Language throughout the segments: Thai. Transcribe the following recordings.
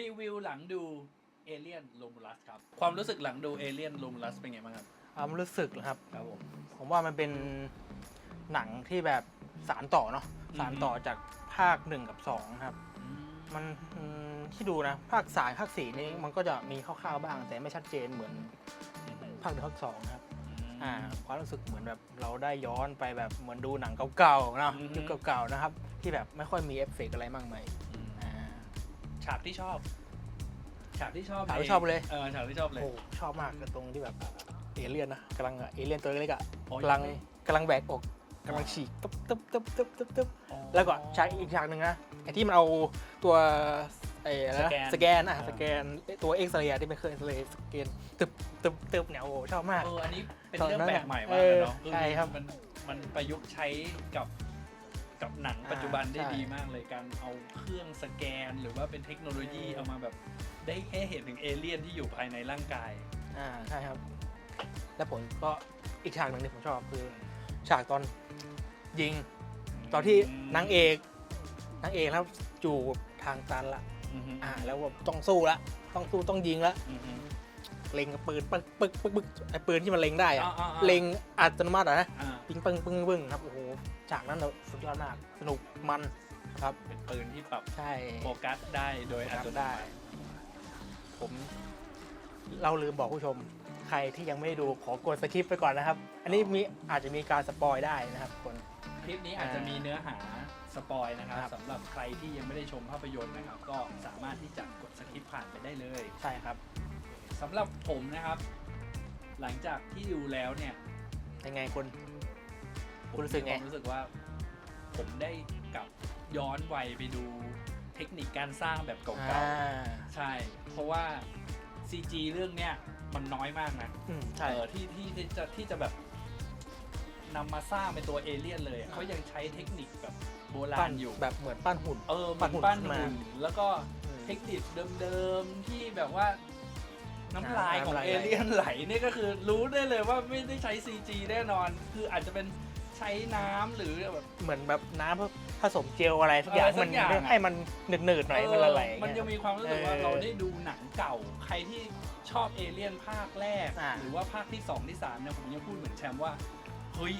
รีวิวหลังดูเอเลียนโ m มูลัสครับความรู้สึกหลังดูเอเลียนโ m มูลัสเป็นไงบ้างครับความรู้สึกเหรอครับครับผมผมว่ามันเป็นหนังที่แบบสารต่อเนาะอืมสารต่อจากภาคหนึ่งกับสองครับ มันอืมที่ดูนะ ภาคสามภาคสี่นี่มันก็จะมีคร่าวๆบ้าง แต่ไม่ชัดเจนเหมือนภาคหนึ่งภาคสองครับอ่าความรู้สึกเหมือนแบบเราได้ย้อนไปแบบเหมือนดูหนังเก่าๆเนาะอืมยุคเก่าๆนะครับ ที่แบบไม่ค่อยมีเอฟเฟกต์อะไรมากมายอืมอ่า ฉากที่ชอบ ฉากที่ชอบฉากที่ในชอบเลย เออฉากที่ชอบเลย โอ้ชอบมากกับตรงที่แบบเอเลี่ยนนะกำลังเอเลี่ยนตัวเล็กๆอะโอ้ย กำลังกำลังแบกอกกำลังฉีกตึ๊บตึ๊บตึ๊บตึ๊บตึ๊บตึ๊บแล้วก็ฉากอีกฉากหนึ่งนะไอ้ที่มันเอาตัวไอ้อะไรนะสแกนสแกนอะอ่า สแกนตัวเอ็กซเรย์ที่เป็นเครื่องเอ็กซเรย์สแกนตึบตึบตึบเนี่ยโอ้โหชอบมาก เอออันนี้เป็นตอนเรื่องนั้นแปลอะกใหม่มากเอเลยอเนาะใช่ครับ มันมันประยุกต์ใช้กับ กับหนังปัจจุบันได้ใช่ดีมากเลยการเอาเครื่องสแกน หรือว่าเป็นเทคโนโลยีเออเอามาแบบได้ให้เห็นถึงเอเลี่ยนที่อยู่ภายในร่างกาย อ่าใช่ครับ แล้วผมก็อีกฉากหนึ่งที่ผมชอบคือ ฉากตอนยิง ตอนที่นางเอกนางเอกแล้วจูบทางตันละอือฮึอ่า แล้วแบบต้องสู้ละต้องสู้ต้องยิงละอือฮึ เล็งกับปืนปึ๊กปึ๊กปึ๊กปึ๊กไอ้ปืนที่มันเล็งได้อะอ่าอ่าอ่าเล็งอัตโนมัติอะนะอ่าปิงปังปึ้งปึ้งครับโอ้โหฉากนั้นเราสุดยอดมากสนุกมันครับเป็นปืนที่ปรับใช่ โฟกัสได้โดยอัตโนได้มัติผมเราลืมบอกผู้ชมใครที่ยังไม่ได้ดูขอกดสคริปต์ไปก่อนนะครับ อันนี้มีอาจจะมีการสปอยได้นะครับคน คลิปนี้อาจจะมีเนื้อหาสปอยนะครับครับ สำหรับใครที่ยังไม่ได้ชมภาพยนตร์นะครับ ก็สามารถที่จะกดสคิปผ่านไปได้เลย ใช่ครับ สำหรับผมนะครับ หลังจากที่ดูแล้วเนี่ยยังไงคุณผมคุณรู้สึกไงมีความรู้สึกว่า ผมได้กลับย้อนวัยไปดูเทคนิคการสร้างแบบเก่าอ่าๆใช่ เพราะว่า CG เรื่องเนี้ยมันน้อยมากนะอืมใช่เออที่ที่ที่จะที่จะแบบนำมาสร้างเป็นตัวเอเลี่ยนเลยอะเขายังใช้เทคนิคแบบโบราปั้ณนอยู่แบบเหมือนปั้นหุ่น เออเหปั้มือนนหุ่นปั้นขึ้นมาหุ่นแล้วก็เทคนิคเดิมๆที่แบบว่า น้ำลายของน้ำลายเอเลี่ยนไหลเนี่ยก็คือรู้ได้เลยว่าไม่ได้ใช้ CG แน่นอน คืออาจจะเป็นใช้น้ำหรือแบบ เหมือนแบบน้ำผสมเจลอะไรสักอย่างอะไรสัมักนอย่างอะให้มันหนืดๆหน่อยมันละลายเออมันยังมีความรู้สึกว่าเออเราได้ดูหนังเก่าใครที่ชอบเอเลี่ยนภาคแรกอ่าหรือว่าภาคที่ 2 ที่ 3 เนี่ยผมยังพูดเหมือนแชมป์ว่า เฮ้ย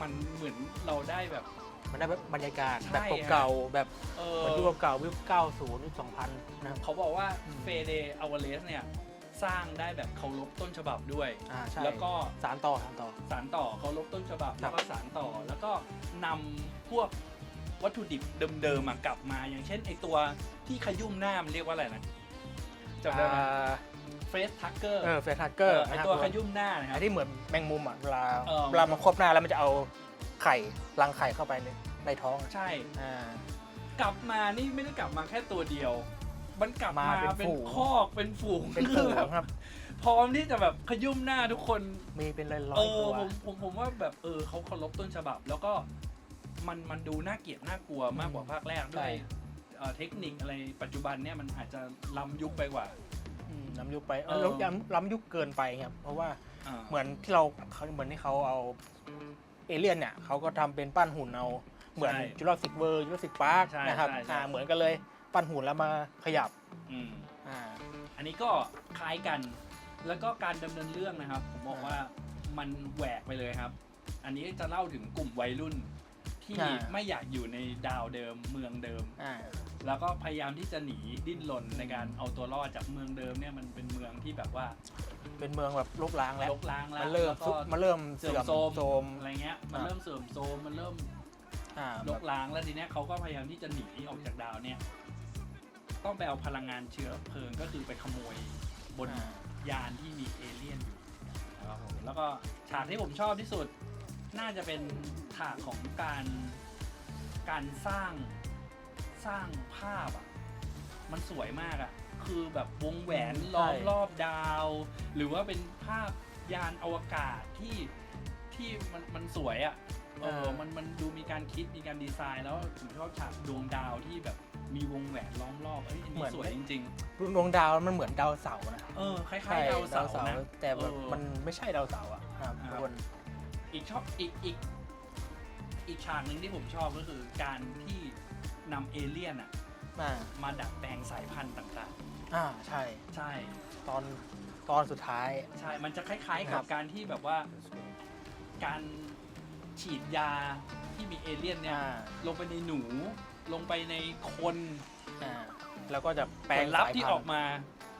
มันเหมือนเราได้แบบ มันได้แบบบรรยากาศใช่แบบอะเก่าๆแบบเอเหมือนยุอคเก่าๆยุค90ยุค2000นะครับเขาบอกว่าอืมเฟเดอวาเลสเนี่ย สร้างได้แบบเคารพต้นฉบับด้วย อ่าใช่แล้วก็ สารต่อสารต่อ สารต่อเคารพต้นฉบับครัแล้บ วก็สารต่อ แล้วก็นำพวกวัตถุดิบเดิมๆมากลับมา อย่างเช่นไอตัวที่ขยุ่มหน้ามันเรียกว่าอะไรนะจำได้ไหมอ่าเฟสทักเกอร์เออเฟสทักเกอร์ไอตัวขยุ่มหน้านะคไอ้รับที่เหมือนแมงมุมอะเวลาเออ เวลามันครบหน้าแล้วมันจะเอาไข่รังไข่เข้าไปในในท้องอะใช่ อ่ากลับมานี่ไม่ได้กลับมาแค่ตัวเดียว มันกลับมามาเป็นเป็นฝูง คอกเป็นฝูงเป็นคืฝูองแบบครับ พร้อมที่จะแบบขยุ่มหน้าทุกคน มีเป็นร้อยเอๆอตัว ผมผมผมว่าแบบเออเขาเคารพต้นฉบับ แล้วก็มันมันดูน่าเกลียดน่ากลัวมากกว่าภาคแรกด้วยเอ่อเทคนิคอะไรปัจจุบันเนี่ยมันอาจจะล้ำยุคไปกว่า มล้ำยุคไปเออ ล้ำล้ำล้ำยุคเกินไปครับเพราะว่าอ่าเหมือนที่เราเขาเหมือนที่เขาเอาเอเลี่ยนเนี่ยเขาก็ทำเป็นปั้นหุ่นเอาเหมือนจูราสสิกเวิร์จูราสสิกพาร์คนะครับอ่าเหมือนกันเลย ปั้นหุ่นแล้วมาขยับอืมอ่า อันนี้ก็คล้ายกัน แล้วก็การดำเนินเรื่องนะครับ ผมบอกว่ามันแหวกไปเลยครับ อันนี้จะเล่าถึงกลุ่มวัยรุ่น ที่อ่า ไม่อยากอยู่ในดาวเดิมเมืองเดิม อ่า แล้วก็พยายามที่จะหนีดิ้นรนในการเอาตัวรอดจากเมืองเดิมเนี่ยมันเป็นเมืองที่แบบว่าเป็นเมืองแบบลกล้างแล้ว ลกล้างแล้วมันเริ่มแล้วก็ซุมันเริ่มเสื่เสื่ออมมโทรมโทรม อะไรเงี้ย มันอ่าเริ่มเสื่อมโทรมมันเริ่มอ่าลกล้างแล้วทีเนี้ยเขาก็พยายามที่จะหนีออกจากดาวเนี่ย ต้องไปเอาพลังงานเชื้อเพลิงก็คือไปขโมยบนอ่า ยานที่มีเอเลี่ยนอยู่นะครับผมแล้วก็ฉากที่ผมชอบที่สุดน่าจะเป็นฉากของการการสร้างสร้างภาพอะมันสวยมากอะคือแบบวงแหวนล้อมใช่รอบดาว หรือว่าเป็นภาพยานอวกาศที่ที่มันมันสวยอะเออ มัน มันดูมีการคิด มีการดีไซน์ แล้วผมชอบฉากดวงดาวที่แบบ มีวงแหวนล้อมรอบเอ้ยอันเหมืนี้อน สวยจริง ดวงดาวมันเหมือนดาวเสาร์นะๆ เออคล้ายๆดาวเสาร์นะ แต่แบบเออมันไม่ใช่ดาวเสาร์อะครับอ่าทุกคนอีกชอบอีกอีกอีกฉากหนึ่งที่ผมชอบก็คือการที่นำเอเลี่ยนอะอ่ามาดัดแปลงสายพันธุ์ต่างอ่าใช่ ๆ ใช่ ตอนตอนสุดท้าย ใช่ มันจะคล้ายๆ ครักับบ การที่แบบว่าการฉีดยาที่มีเอเลี่ยนเนี่ย อ่าลงไปในหนู ลงไปในคนอ่าแล้วก็จะแปแปลลงงลับสายที่พัอนอกธุ์มา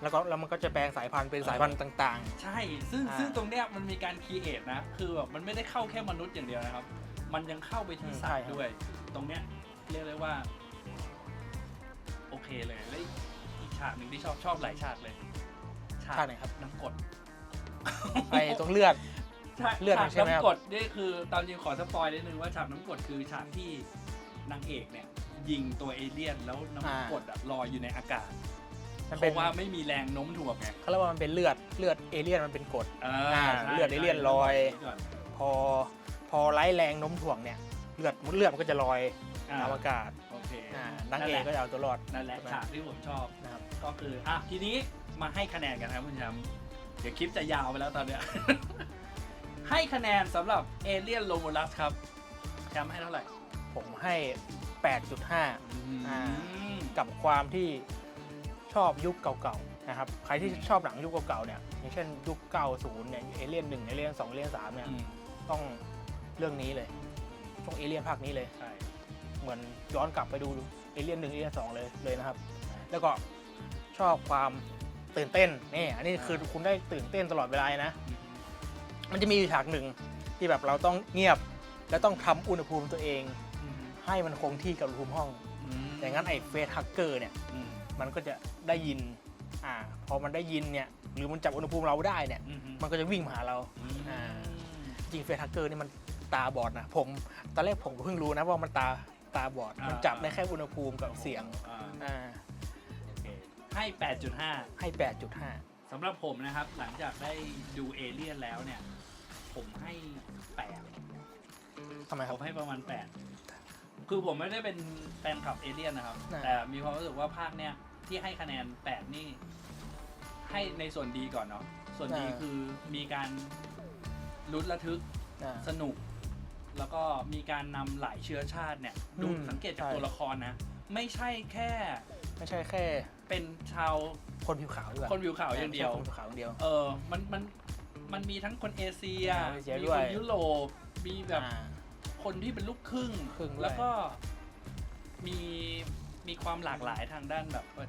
แล้วก็แล้วมันก็จะแปลงสายพันธุ์เป็นสายพันธุ์ต่าง ใช่ ซึ่งอ่า ซึ่งตรงเนี้ยมันมีการคีเอทนะ คือแบบมันไม่ได้เข้าแค่มนุษย์อย่างเดียวนะครับ มันยังเข้าไปที่อืมสัตใช่ว์ครับด้วย ตรงเนี้ยเรียกได้ว่า โอเคเลยแล้วอีกอีกฉากหนึ่งที่ชอบชอบหลายฉากเลยๆชาติไหนครับน้ำกรดไอ้ตรงเลือด ฉากเลือดฉากใช่ไหมครับ น้ำกรดนี่คือตอนยิงขอสปอยนิดนึงว่าฉากน้ำกรดคือฉากที่ นางเอกเนี่ย ยิงตัวเอเลี่ยนแล้วน้ำกรดอะลอยอยู่ในอากาศมันเพเป็นราะว่าไม่มีแรงโน้มถ่วงไงเขาเรียกว่ามันเป็นเลือดเลือดเอเลี่ยนมันเป็นกรด อ่าอ่าใช่เลือดเอเลี่ยนลอยใช่ก่อนพอพอไร้แรงโน้มถ่วงเนี่ยเลือดเลือดมันก็จะลอยอ่าในอากาศโอเคอ่านางเอกก็จะเอาตัวรอดนั่นแหละฉากที่ผมชอบนะครับ ก็คืออะทีนี้มาให้คะแนนกันครับคุณแชมป์เดี๋ยวคลิปจะยาวไปแล้วตอนเนี้ย ให้คะแนนสำหรับเอเลียนโ m โมลัสครับแชมป์ให้เท่าไหร่ ผมให้ 8.5 อ่าอืมกับความที่ชอบยุคเก่าๆนะครับใครที่ชอบหนังยุคเก่าๆเนี่ยอย่างเช่นยุค 90 เนี่ยเอเลี่ยน1เอเลี่ยน2เอเลี่ยน3เนี่ยอืมต้องเรื่องนี้เลยช่วงเอเลี่ยนภาคนี้เลย ใช่ เหมือนย้อนกลับไปดูเอเลี่ยนหนึ่งเอเลี่ยนสองเลยเลยนะครับ แล้วก็ชอบความตื่นเต้นนี่อันนี้คือคุณได้ตื่นเต้นตลอดเวลาเลยนะอืมมันจะมีอยู่ฉากหนึ่งที่แบบเราต้องเงียบ แล้วต้องทำอุณหภูมิตัวเองอืม ให้มันคงที่กับอุณหภูมิห้องอืมอย่างนั้นไอ้เฟสฮักเกอร์เนี่ยอืมมันก็จะได้ยินอ่าพอมันได้ยินเนี่ยหรือมันจับอุณหภูมิเราได้เนี่ยอืมมันก็จะวิ่งมาหาเราอืมอ่าจริงเฟสฮักเกอร์นี่มันตาบอดนะผมตอนแรกผมก็เพิ่งรู้นะว่ามันตาตาบอดมันจับได้แค่อุณหภูมิกับเสียงอ่าอ่าโอเคให้ 8.5 ให้ 8.5 สำหรับผมนะครับ หลังจากได้ดูเอเลี่ยนแล้วเนี่ย ผมให้ 8 ทำไมคผรับมให้ประมาณ 8 คือผมไม่ได้เป็นแฟนคลับเอเลี่ยนนะครับ อ่า แต่มีความรู้สึกว่าภาคเนี้ยที่ให้คะแนน8นี่ ให้ในส่วนดีก่อนเนาะส่วนดีคือมีการลุ้นระทึก อ่า สนุกแล้วก็มีการนำหลายเชื้อชาติเนี่ย ดูอืมสังเกตจากใช่ ตัวละครนะ ไม่ใช่แค่ไม่ใช่แค่เป็นชาวคนผิวขาวดีกว่าคนผิวขาวอย่างเดียวไม่ใช่คนผิวขาวอย่างเดียว เออมันมันมันมีทั้งคนเอเชีย อ่าเอเชียมีด้วคย นยุโรปมีแบบอ่า คนที่เป็นลูกครึ่งครึ่งด้วย แล้วก็มีมีความหลากหลายทางด้านแบบว่า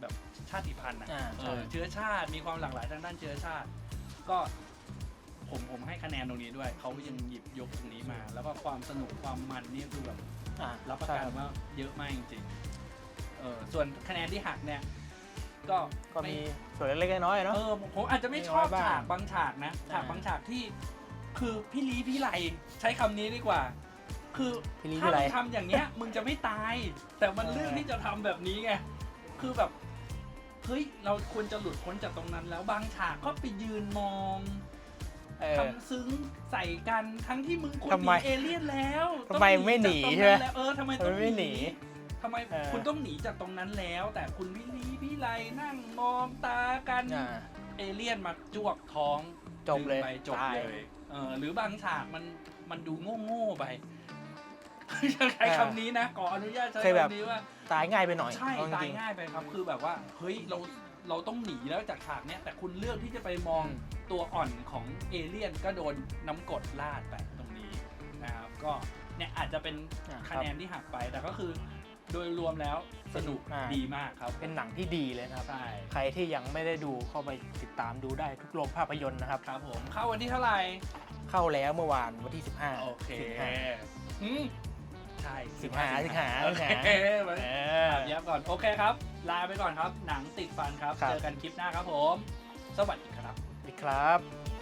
แบบชาติพันธุ์อะอ่าเอใช่ อเชื้อชาติมีความหลากหลายทางด้านเชื้อชาติ ก็ผมผมให้คะแนนตรงนี้ด้วย เขายังหยิบยกตรงนี้มา แล้วก็ความสนุกความมันนี่คือแบบอ่ารับประใช่กันครับว่าเยอะมากจริงๆเออส่วนคะแนนที่หักเนี่ย ก็ก็ไม่มีส่วนเล็กๆน้อยๆเนาะ เออผมอาจจะไม่ชอบน้อยบ้าง ฉากบางฉากนะฉากอ่าบางฉากที่ คือพี่ลีพี่ไหลใช้คำนี้ดีกว่า คือพี่ลีถ้าพี่ไหล มึงทำอย่างเงี้ย มึงจะไม่ตาย แต่มันเออเรื่องที่จะทำแบบนี้ไงคือแบบเฮ้ยเราควรจะหลุดพ้นจากตรงนั้น แล้วบางฉากก็ไปยืนมองเออ ทำซึ้งใส่กันทั้งที่มึงควรทำหไมนีเอเลี่ยนแล้วทำไมไม่หนีต้องใช่ไหมจากตรงนั้นแล้วเออทำไมต้องทำไมไม่หนีทำไมเออ คุณต้องหนีจากตรงนั้นแล้ว แต่คุณพี่ลีพี่ไหลนั่งมองตากัน อ่า เอเลี่ยนมาจวกท้องจบเลยดึงไปจบตายเลย เออหรือบางฉากมันมันดูโง่โง่ๆไปจะใช้คำนี้นะขออนุญาตใช้เคยแบบ คำนี้ว่า ตายง่ายไปหน่อยใช่เอตาจยริงๆง่ายไปครับคือแบบว่าเฮ้ยเราเราต้องหนีแล้วจากฉากเนี้ยแต่คุณเลือกที่จะไปมองอืม ตัวอ่อนของเอเลี่ยนก็โดนน้ำกรดลาดไปตรงนี้นะครับก็เนี่ยอาจจะเป็นอ่าคคะรับแนนที่หักไปแต่ก็คือ โดยรวมแล้วสนุกอ่า ดีมากครับเป็นหนังที่ดีเลยนะครับ ใช่ใครที่ยังไม่ได้ดูเข้าไปติดตามดูได้ทุกโรงภาพยนตร์นะครับ ครับผมเข้าวันที่เท่าไหร่ เข้าแล้วเมื่อวานวันที่ 15 โอเคสิงหาอืมใช่สิงหาสิงหาโอสิงเคหาไว้เอถาอมยับก่อน โอเคครับ ลาไปก่อนครับ หนังติดฟันครับ ครับ เจอกันคลิปหน้าครับผม สวัสดีครับสวัสดีครับ